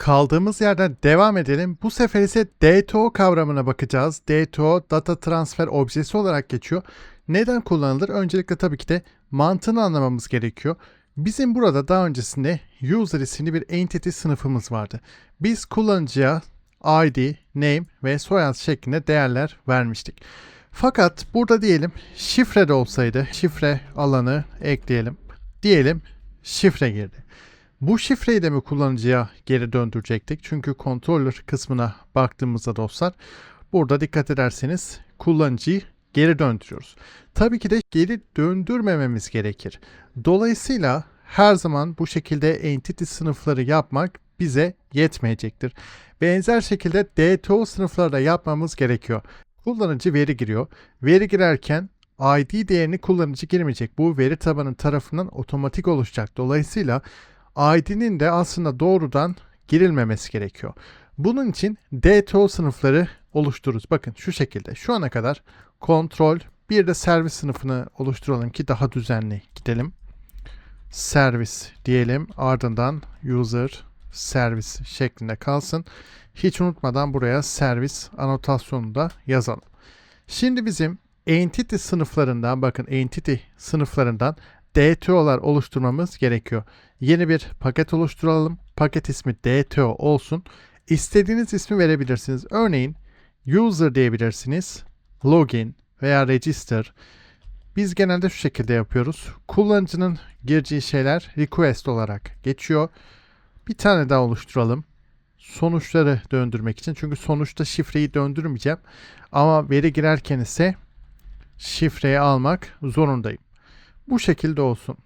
Kaldığımız yerden devam edelim. Bu sefer ise DTO kavramına bakacağız. DTO Data Transfer Objesi olarak geçiyor. Neden kullanılır? Öncelikle tabii ki de mantığını anlamamız gerekiyor. Bizim burada daha öncesinde user isimli bir entity sınıfımız vardı. Biz kullanıcıya ID, name ve soyad şeklinde değerler vermiştik. Fakat burada diyelim şifre de olsaydı şifre alanı ekleyelim. Diyelim şifre girdi. Bu şifreyi de mi kullanıcıya geri döndürecektik? Çünkü controller kısmına baktığımızda dostlar burada dikkat ederseniz kullanıcıyı geri döndürüyoruz. Tabii ki de geri döndürmememiz gerekir. Dolayısıyla her zaman bu şekilde entity sınıfları yapmak bize yetmeyecektir. Benzer şekilde DTO sınıfları da yapmamız gerekiyor. Kullanıcı veri giriyor. Veri girerken ID değerini kullanıcı girmeyecek. Bu veri tabanı tarafından otomatik oluşacak. Dolayısıyla ID'nin de aslında doğrudan girilmemesi gerekiyor. Bunun için DTO sınıfları oluştururuz. Bakın şu şekilde. Şu ana kadar kontrol bir de servis sınıfını oluşturalım ki daha düzenli gidelim. Servis diyelim. Ardından user servis şeklinde kalsın. Hiç unutmadan buraya servis anotasyonunu da yazalım. Şimdi bizim entity sınıflarından bakın entity sınıflarından DTO'lar oluşturmamız gerekiyor. Yeni bir paket oluşturalım. Paket ismi DTO olsun. İstediğiniz ismi verebilirsiniz. Örneğin user diyebilirsiniz. Login veya register. Biz genelde şu şekilde yapıyoruz. Kullanıcının gireceği şeyler request olarak geçiyor. Bir tane daha oluşturalım. Sonuçları döndürmek için. Çünkü sonuçta şifreyi döndürmeyeceğim. Ama veri girerken ise şifreyi almak zorundayım. Bu şekilde olsun.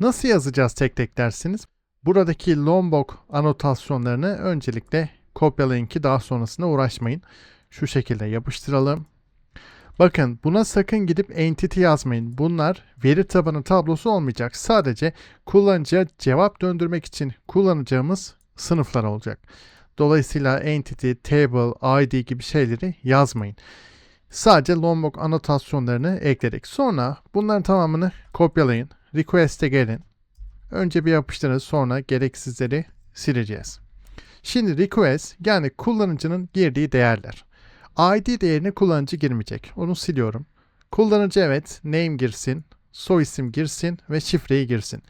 Nasıl yazacağız tek tek dersiniz? Buradaki Lombok anotasyonlarını öncelikle kopyalayın ki daha sonrasında uğraşmayın. Şu şekilde yapıştıralım. Bakın buna sakın gidip entity yazmayın. Bunlar veri tabanı tablosu olmayacak. Sadece kullanıcıya cevap döndürmek için kullanacağımız sınıflar olacak. Dolayısıyla entity, table, id gibi şeyleri yazmayın. Sadece Lombok anotasyonlarını ekledik. Sonra bunların tamamını kopyalayın. Request'e gelin. Önce bir yapıştırın sonra gereksizleri sileceğiz. Şimdi request yani kullanıcının girdiği değerler. ID değerini kullanıcı girmeyecek. Onu siliyorum. Kullanıcı evet name girsin, soy isim girsin ve şifreyi girsin.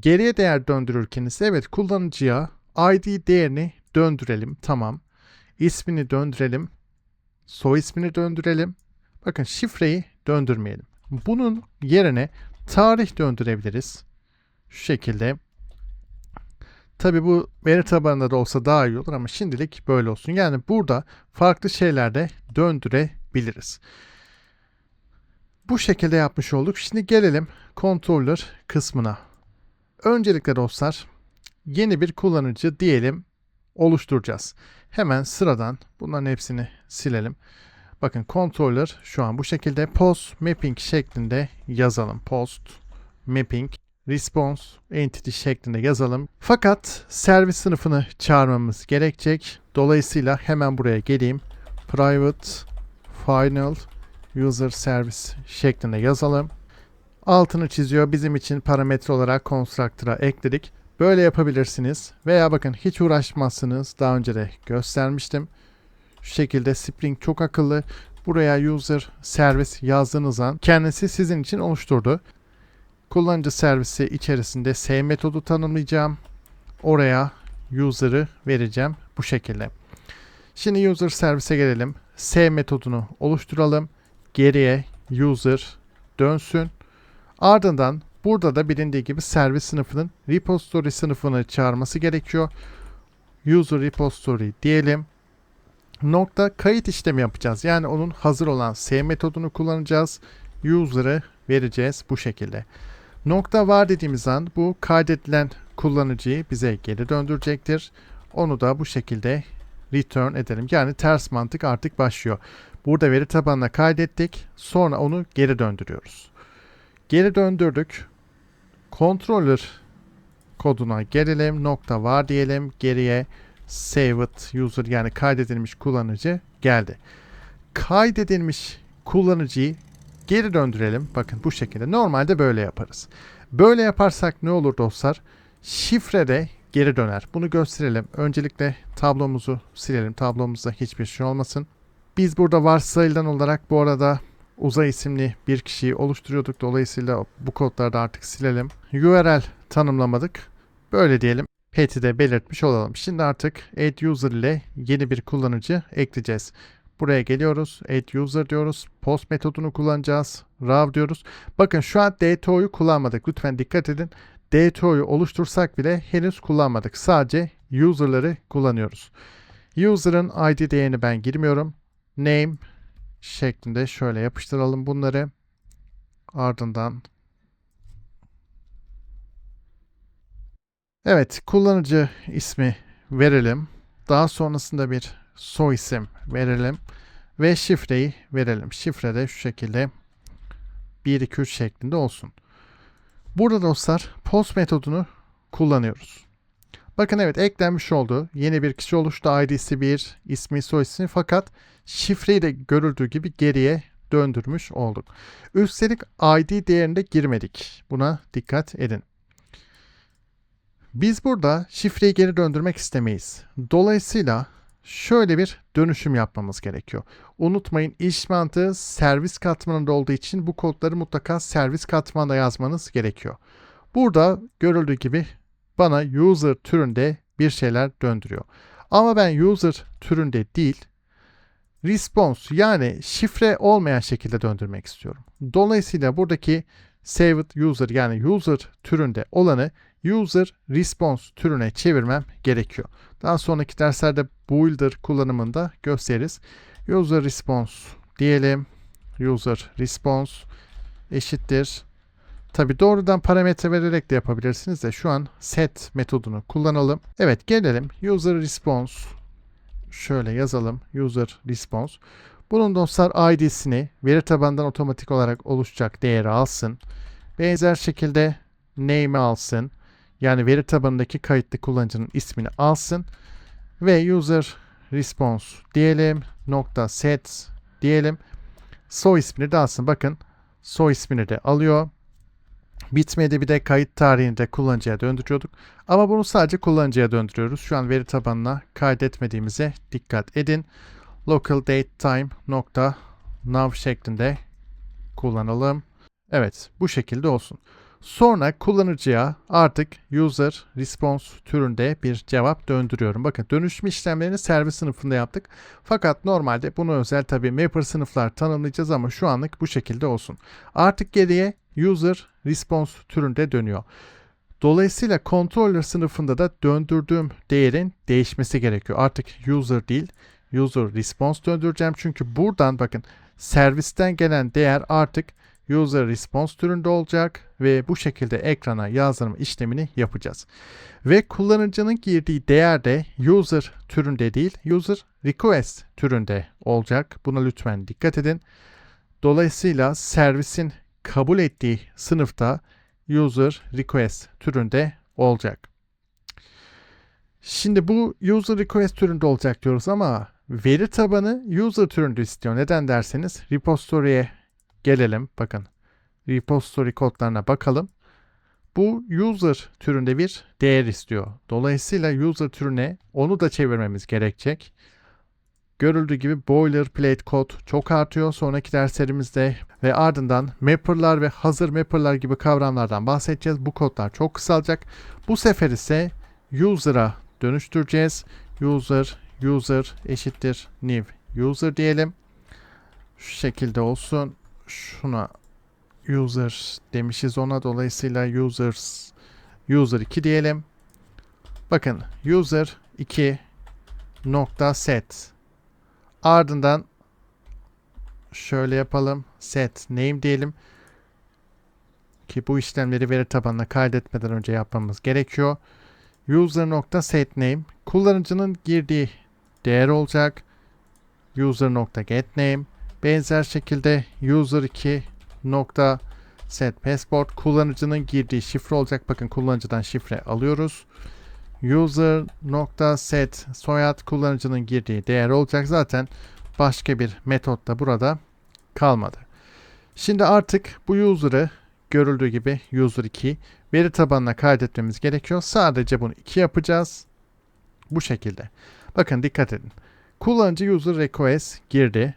Geriye değer döndürürken ise evet kullanıcıya ID değerini döndürelim. Tamam. İsmini döndürelim. Soy ismini döndürelim. Bakın şifreyi döndürmeyelim. Bunun yerine tarih döndürebiliriz. Şu şekilde. Tabi bu veri tabanında da olsa daha iyi olur ama şimdilik böyle olsun. Yani burada farklı şeyler de döndürebiliriz. Bu şekilde yapmış olduk. Şimdi gelelim controller kısmına. Öncelikle dostlar yeni bir kullanıcı diyelim oluşturacağız. Hemen sıradan bunların hepsini silelim. Bakın controller şu an bu şekilde post mapping şeklinde yazalım. Post mapping response entity şeklinde yazalım. Fakat servis sınıfını çağırmamız gerekecek. Dolayısıyla hemen buraya geleyim. Private final user service şeklinde yazalım. Altını çiziyor. Bizim için parametre olarak constructor'a ekledik. Böyle yapabilirsiniz. Veya bakın hiç uğraşmazsınız. Daha önce de göstermiştim. Şu şekilde Spring çok akıllı. Buraya user service yazdığınız an kendisi sizin için oluşturdu. Kullanıcı servisi içerisinde S metodu tanımlayacağım. Oraya user'ı vereceğim bu şekilde. Şimdi user servise gelelim. S metodunu oluşturalım. Geriye user dönsün. Ardından burada da bilindiği gibi servis sınıfının repository sınıfını çağırması gerekiyor. User repository diyelim. Nokta kayıt işlemi yapacağız. Yani onun hazır olan S metodunu kullanacağız. User'ı vereceğiz bu şekilde. Nokta var dediğimiz an bu kaydedilen kullanıcıyı bize geri döndürecektir. Onu da bu şekilde return edelim. Yani ters mantık artık başlıyor. Burada veri tabanına kaydettik. Sonra onu geri döndürüyoruz. Geri döndürdük. Controller koduna gelelim. Nokta var diyelim. Geriye saved user yani kaydedilmiş kullanıcı geldi. Kaydedilmiş kullanıcıyı geri döndürelim. Bakın bu şekilde. Normalde böyle yaparız. Böyle yaparsak ne olur dostlar? Şifrede geri döner. Bunu gösterelim. Öncelikle tablomuzu silelim. Tablomuzda hiçbir şey olmasın. Biz burada varsayılan olarak bu arada Uzay isimli bir kişiyi oluşturuyorduk. Dolayısıyla bu kodları da artık silelim. URL tanımlamadık. Böyle diyelim. Pet'i de belirtmiş olalım. Şimdi artık add user ile yeni bir kullanıcı ekleyeceğiz. Buraya geliyoruz. Add user diyoruz. Post metodunu kullanacağız. Raw diyoruz. Bakın şu an DTO'yu kullanmadık. Lütfen dikkat edin. DTO'yu oluştursak bile henüz kullanmadık. Sadece user'ları kullanıyoruz. User'ın ID değerini ben girmiyorum. Name şeklinde şöyle yapıştıralım bunları. Ardından Evet, kullanıcı ismi verelim. Daha sonrasında bir soy isim verelim ve şifreyi verelim. Şifre de şu şekilde 1 2 3 şeklinde olsun. Burada dostlar post metodunu kullanıyoruz. Bakın evet eklenmiş oldu. Yeni bir kişi oluştu. ID'si 1, ismi soy ismi fakat şifreyi de görüldüğü gibi geriye döndürmüş olduk. Üstelik ID değerinde girmedik. Buna dikkat edin. Biz burada şifreyi geri döndürmek istemeyiz. Dolayısıyla şöyle bir dönüşüm yapmamız gerekiyor. Unutmayın iş mantığı servis katmanında olduğu için bu kodları mutlaka servis katmanında yazmanız gerekiyor. Burada görüldüğü gibi bana user türünde bir şeyler döndürüyor. Ama ben user türünde değil, response yani şifre olmayan şekilde döndürmek istiyorum. Dolayısıyla buradaki saved user yani user türünde olanı user response türüne çevirmem gerekiyor. Daha sonraki derslerde builder kullanımında gösteririz. User response diyelim. User response eşittir. Tabi doğrudan parametre vererek de yapabilirsiniz de şu an set metodunu kullanalım. Evet gelelim user response şöyle yazalım user response. Bunun dostlar ID'sini veri tabanından otomatik olarak oluşacak değeri alsın. Benzer şekilde name'i alsın. Yani veri tabanındaki kayıtlı kullanıcının ismini alsın ve user response diyelim nokta set diyelim. Soy ismini de alsın. Bakın soy ismini de alıyor. Bitmedi bir de kayıt tarihini de kullanıcıya döndürüyorduk. Ama bunu sadece kullanıcıya döndürüyoruz. Şu an veri tabanına kaydetmediğimize dikkat edin. Local date time nokta nav şeklinde kullanalım. Evet bu şekilde olsun. Sonra kullanıcıya artık user response türünde bir cevap döndürüyorum. Bakın dönüşüm işlemlerini servis sınıfında yaptık. Fakat normalde bunu özel tabi mapper sınıflar tanımlayacağız ama şu anlık bu şekilde olsun. Artık geriye user response türünde dönüyor. Dolayısıyla controller sınıfında da döndürdüğüm değerin değişmesi gerekiyor. Artık user değil user response döndüreceğim. Çünkü buradan bakın servisten gelen değer artık user response türünde olacak ve bu şekilde ekrana yazdırma işlemini yapacağız. Ve kullanıcının girdiği değer de user türünde değil, user request türünde olacak. Buna lütfen dikkat edin. Dolayısıyla servisin kabul ettiği sınıfta user request türünde olacak. Şimdi bu user request türünde olacak diyoruz ama veri tabanı user türünde istiyor. Neden derseniz repository'e gelelim. Bakın repository kodlarına bakalım. Bu user türünde bir değer istiyor. Dolayısıyla user türüne onu da çevirmemiz gerekecek. Görüldüğü gibi boilerplate kod çok artıyor sonraki derslerimizde ve ardından mapper'lar ve hazır mapper'lar gibi kavramlardan bahsedeceğiz. Bu kodlar çok kısalacak. Bu sefer ise user'a dönüştüreceğiz. User, user eşittir new user diyelim. Şu şekilde olsun. Şuna user demişiz ona dolayısıyla users user 2 diyelim. Bakın user 2 nokta set ardından şöyle yapalım set name diyelim ki bu işlemleri veri tabanına kaydetmeden önce yapmamız gerekiyor. User nokta set name kullanıcının girdiği değer olacak. User nokta get name benzer şekilde user 2 nokta set passport kullanıcının girdiği şifre olacak. Bakın kullanıcıdan şifre alıyoruz. User nokta set soyad kullanıcının girdiği değer olacak. Zaten başka bir metot da burada kalmadı. Şimdi artık bu user'ı görüldüğü gibi user 2 veri tabanına kaydetmemiz gerekiyor. Sadece bunu 2 yapacağız. Bu şekilde. Bakın dikkat edin. Kullanıcı user request girdi.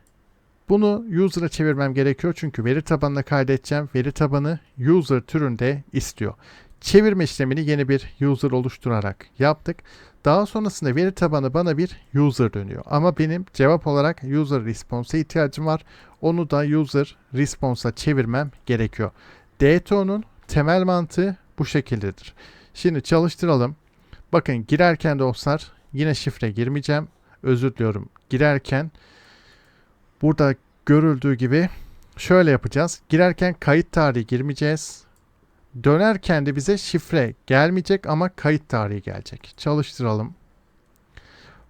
Bunu user'a çevirmem gerekiyor çünkü veri tabanına kaydedeceğim. Veri tabanı user türünde istiyor. Çevirme işlemini yeni bir user oluşturarak yaptık. Daha sonrasında veri tabanı bana bir user dönüyor. Ama benim cevap olarak user response'a ihtiyacım var. Onu da user response'a çevirmem gerekiyor. DTO'nun temel mantığı bu şekildedir. Şimdi çalıştıralım. Bakın girerken dostlar yine şifre girmeyeceğim. Özür diliyorum. Girerken burada görüldüğü gibi şöyle yapacağız. Girerken kayıt tarihi girmeyeceğiz. Dönerken de bize şifre gelmeyecek ama kayıt tarihi gelecek. Çalıştıralım.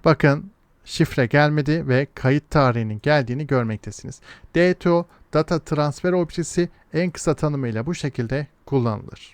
Bakın şifre gelmedi ve kayıt tarihinin geldiğini görmektesiniz. DTO Data Transfer Objesi en kısa tanımıyla bu şekilde kullanılır.